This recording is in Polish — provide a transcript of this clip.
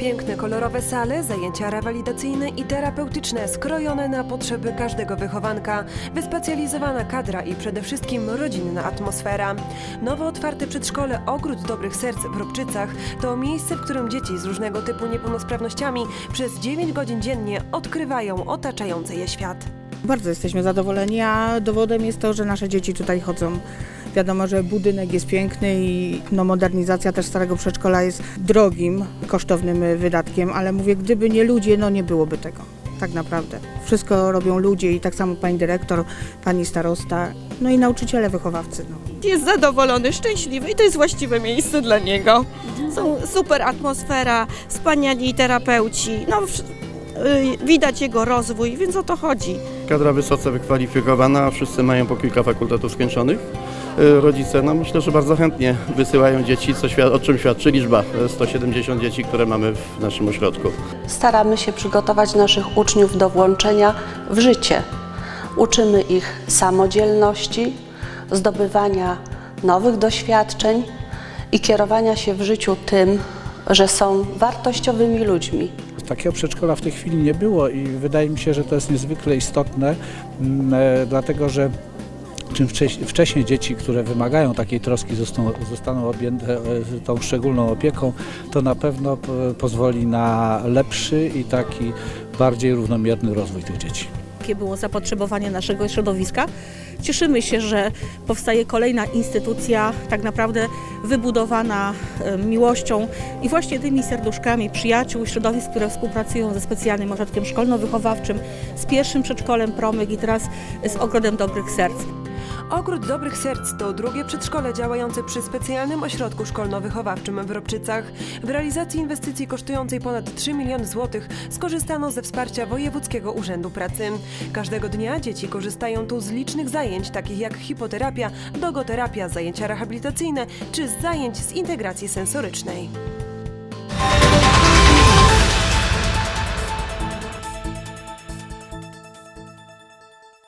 Piękne, kolorowe sale, zajęcia rewalidacyjne i terapeutyczne skrojone na potrzeby każdego wychowanka, wyspecjalizowana kadra i przede wszystkim rodzinna atmosfera. Nowo otwarte przedszkole Ogród Dobrych Serc w Robczycach to miejsce, w którym dzieci z różnego typu niepełnosprawnościami przez 9 godzin dziennie odkrywają otaczający je świat. Bardzo jesteśmy zadowoleni, a dowodem jest to, że nasze dzieci tutaj chodzą. Wiadomo, że budynek jest piękny i no, modernizacja też starego przedszkola jest drogim, kosztownym wydatkiem, ale mówię, gdyby nie ludzie, no nie byłoby tego. Tak naprawdę. Wszystko robią ludzie i tak samo pani dyrektor, pani starosta, no i nauczyciele, wychowawcy. No. jest zadowolony, szczęśliwy i to jest właściwe miejsce dla niego. Są super atmosfera, wspaniali terapeuci, no widać jego rozwój, więc o to chodzi. Kadra wysoce wykwalifikowana, wszyscy mają po kilka fakultetów skończonych. Y, Rodzice, no myślę, że bardzo chętnie wysyłają dzieci, co świad- o czym świadczy liczba y, 170 dzieci, które mamy w naszym ośrodku. Staramy się przygotować naszych uczniów do włączenia w życie. Uczymy ich samodzielności, zdobywania nowych doświadczeń i kierowania się w życiu tym, że są wartościowymi ludźmi. Takiego przedszkola w tej chwili nie było i wydaje mi się, że to jest niezwykle istotne, mm, e, dlatego że czym wcześniej, dzieci, które wymagają takiej troski zostaną, zostaną objęte e, tą szczególną opieką, to na pewno pozwoli na lepszy i taki bardziej równomierny rozwój tych dzieci. Jakie było zapotrzebowanie naszego środowiska. Cieszymy się, że powstaje kolejna instytucja, tak naprawdę wybudowana miłością i właśnie tymi serduszkami przyjaciół, środowisk, które współpracują ze specjalnym ośrodkiem szkolno-wychowawczym, z pierwszym przedszkolem Promyk i teraz z Ogrodem Dobrych Serc. Ogród Dobrych Serc to drugie przedszkole działające przy specjalnym ośrodku szkolno-wychowawczym w Robczycach. W realizacji inwestycji kosztującej ponad 3 miliony złotych skorzystano ze wsparcia Wojewódzkiego Urzędu Pracy. Każdego dnia dzieci korzystają tu z licznych zajęć, takich jak hipoterapia, dogoterapia, zajęcia rehabilitacyjne czy zajęć z integracji sensorycznej.